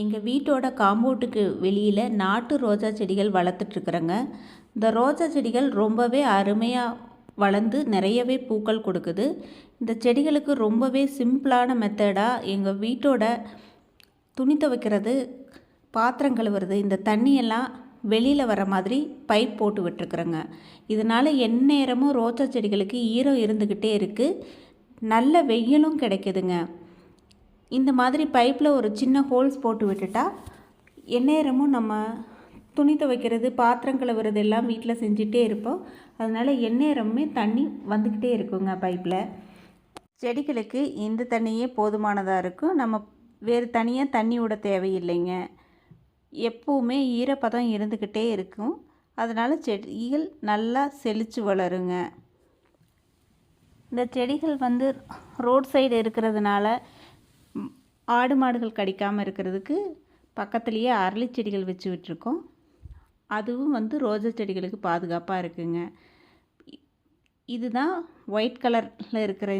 எங்கள் வீட்டோட காம்பவுண்டுக்கு வெளியில் நாட்டு ரோஜா செடிகள் வளர்த்துட்ருக்குறேங்க. இந்த ரோஜா செடிகள் ரொம்பவே அருமையாக வளர்ந்து நிறையவே பூக்கள் கொடுக்குது. இந்த செடிகளுக்கு ரொம்பவே சிம்பிளான மெத்தடாக எங்கள் வீட்டோட துணி துவைக்கிறது பாத்திரம் கழுவுறது இந்த தண்ணியெல்லாம் வெளியில் வர மாதிரி பைப் போட்டு விட்டுருக்குறேங்க. இதனால் எந்நேரமும் ரோஜா செடிகளுக்கு ஈரம் இருந்துக்கிட்டே இருக்குது நல்ல வெயிலும் கிடைக்குதுங்க. இந்த மாதிரி பைப்பில் ஒரு சின்ன ஹோல்ஸ் போட்டு விட்டுட்டா எந்நேரமும் நம்ம துணி துவைக்கிறது பாத்திரம் கழுவுறது எல்லாம் வீட்டில் செஞ்சுட்டே இருப்போம். அதனால் எந்நேரமுமே தண்ணி வந்துக்கிட்டே இருக்குங்க பைப்பில் செடிகளுக்கு இந்த தண்ணியே போதுமானதாக இருக்கும். நம்ம வேறு தனியாக தண்ணி விட தேவையில்லைங்க. எப்போவுமே ஈரப்பதம் இருந்துக்கிட்டே இருக்கும். அதனால் செடிகள் நல்லா செழித்து வளருங்க. இந்த செடிகள் வந்து ரோட் சைடு இருக்கிறதுனால ஆடு மாடுகள் கடிக்காமல் இருக்கிறதுக்கு பக்கத்துலேயே அரளி செடிகள் வச்சு விட்டுருக்கோம். அதுவும் வந்து ரோஜா செடிகளுக்கு பாதுகாப்பாக இருக்குங்க. இதுதான் ஒயிட் கலரில் இருக்கிற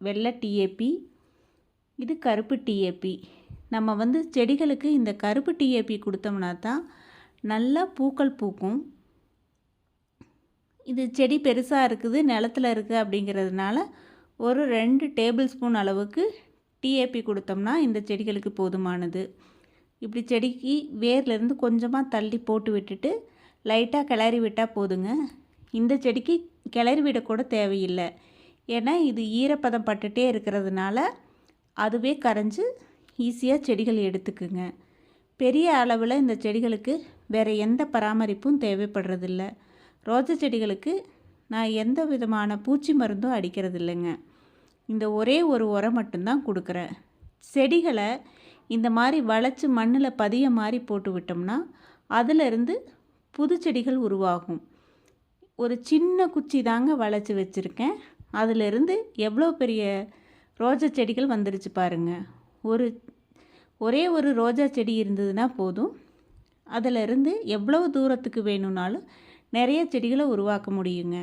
வெள்ளை டிஏபி இது கருப்பு டிஏபி நம்ம வந்து செடிகளுக்கு இந்த கருப்பு டிஏபி கொடுத்தோம்னா தான் நல்லா பூக்கள் பூக்கும். இது செடி பெருசாக இருக்குது நிலத்தில் இருக்குது அப்படிங்கிறதுனால ஒரு ரெண்டு டேபிள் ஸ்பூன் அளவுக்கு டிஏபி கொடுத்தோம்னா இந்த செடிகளுக்கு போதுமானது. இப்படி செடிக்கு வேர்லேருந்து கொஞ்சமாக தள்ளி போட்டு விட்டுட்டு லைட்டாக கிளறி விட்டால் போதுங்க. இந்த செடிக்கு கிளறி விடக்கூட தேவையில்லை. ஏன்னா இது ஈரப்பதம் பட்டுட்டே இருக்கிறதுனால அதுவே கரைஞ்சி ஈஸியாக செடிகள் எடுத்துக்குங்க. பெரிய அளவில் இந்த செடிகளுக்கு வேறு எந்த பராமரிப்பும் தேவைப்படுறதில்ல. ரோஜா செடிகளுக்கு நான் எந்த விதமான பூச்சி மருந்தும் அடிக்கிறது இல்லைங்க இந்த ஒரே ஒரு உரம் மட்டும்தான் கொடுக்குறேன் செடிகளை இந்த மாதிரி வளைச்சி மண்ணில் பதிய மாதிரி போட்டு விட்டோம்னா அதிலிருந்து புது செடிகள் உருவாகும். ஒரு சின்ன குச்சி தாங்க வளைச்சி வச்சுருக்கேன். அதிலிருந்து எவ்வளோ பெரிய ரோஜா செடிகள் வந்துருச்சு பாருங்கள் ஒரு ஒரே ஒரு ரோஜா செடி இருந்ததுன்னா போதும். அதிலிருந்து எவ்வளவு தூரத்துக்கு வேணும்னாலும் நிறைய செடிகளை உருவாக்க முடியுங்க.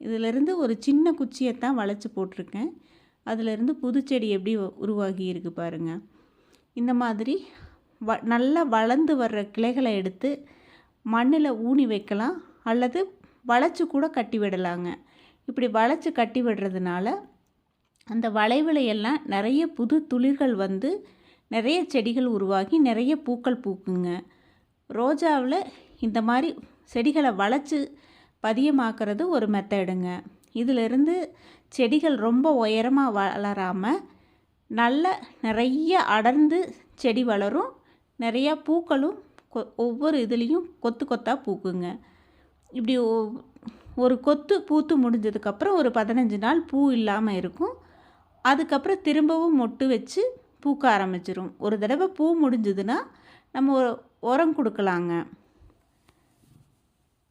இதிலிருந்து ஒரு சின்ன குச்சியை தான் வளைச்சி போட்டிருக்கேன். அதிலிருந்து புதுச்செடி எப்படி உருவாகி இருக்கு பாருங்கள் இந்த மாதிரி வ நல்லா வளர்ந்து வர்ற கிளைகளை எடுத்து மண்ணில் ஊனி வைக்கலாம் அல்லது வளைச்சி கூட கட்டி விடலாங்க. இப்படி வளைச்சி கட்டி விடுறதுனால அந்த வளைவில் எல்லாம் நிறைய புது துளிர்கள் வந்து நிறைய செடிகள் உருவாகி நிறைய பூக்கள் பூக்குங்க. ரோஜாவில் இந்த மாதிரி செடிகளை வளைச்சி பதியமாக்குறது ஒரு மெத்தடுங்க இதிலிருந்து செடிகள் ரொம்ப உயரமாக வளராமல் நல்ல நிறைய அடர்ந்து செடி வளரும். நிறையா பூக்களும் கொ ஒவ்வொரு இதுலேயும் கொத்து கொத்தாக பூக்குங்க. இப்படி ஒரு கொத்து பூத்து முடிஞ்சதுக்கப்புறம் ஒரு பதினஞ்சு நாள் பூ இல்லாமல் இருக்கும். அதுக்கப்புறம் திரும்பவும் மொட்டு வச்சு பூக்க ஆரம்பிச்சிரும். ஒரு தடவை பூ முடிஞ்சதுன்னா நம்ம உரம் கொடுக்கலாங்க.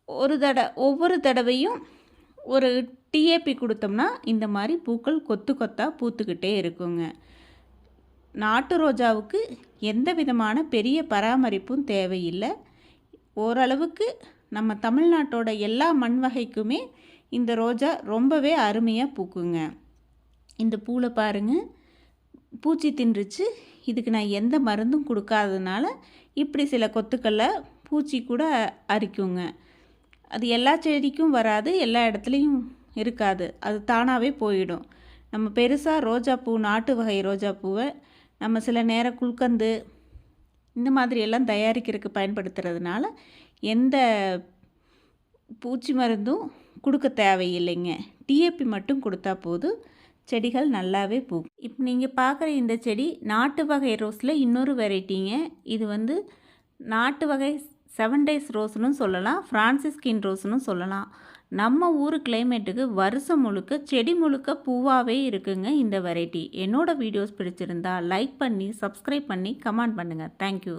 ஒரு தட ஒவ்வொரு தடவையும் ஒரு டிஏபி கொடுத்தோம்னா இந்த மாதிரி பூக்கள் கொத்து கொத்தாக பூத்துக்கிட்டே இருக்குங்க. நாட்டு ரோஜாவுக்கு எந்த விதமான பெரிய பராமரிப்பும் தேவையில்லை. ஓரளவுக்கு நம்ம தமிழ்நாட்டோட எல்லா மண் வகைக்குமே இந்த ரோஜா ரொம்பவே அருமையாக பூக்குங்க. இந்த பூவில் பாருங்கள் பூச்சி தின்றுச்சு. இதுக்கு நான் எந்த மருந்தும் கொடுக்காததுனால இப்படி சில கொத்துக்களை பூச்சி கூட அரிக்குங்க. அது எல்லா செடிக்கும் வராது எல்லா இடத்துலையும் இருக்காது. அது தானாகவே போயிடும். நம்ம பெருசாக ரோஜாப்பூ நாட்டு வகை ரோஜாப்பூவை நம்ம சில நேரம் குல்கந்து இந்த மாதிரி எல்லாம் தயாரிக்கிறதுக்கு பயன்படுத்துறதுனால எந்த பூச்சி மருந்தும் கொடுக்க தேவையில்லைங்க. டிஏபி மட்டும் கொடுத்தா போதும் செடிகள் நல்லாவே பூக்கும். இப்போ நீங்கள் பார்க்குற இந்த செடி நாட்டு வகை ரோஸில் இன்னொரு வெரைட்டிங்க. இது வந்து நாட்டு வகை செவன் டேஸ் ரோஸ்னு சொல்லலாம் ஃப்ரான்சிஸ்கின் ரோஸ்னு சொல்லலாம். நம்ம ஊர் கிளைமேட்டுக்கு வருஷம் முழுக்க செடி முழுக்க பூவாகவே இருக்குங்க இந்த வெரைட்டி என்னோடய வீடியோஸ் பிடிச்சிருந்தா லைக் பண்ணி சப்ஸ்கிரைப் பண்ணி கமெண்ட் பண்ணுங்கள் தேங்க்யூ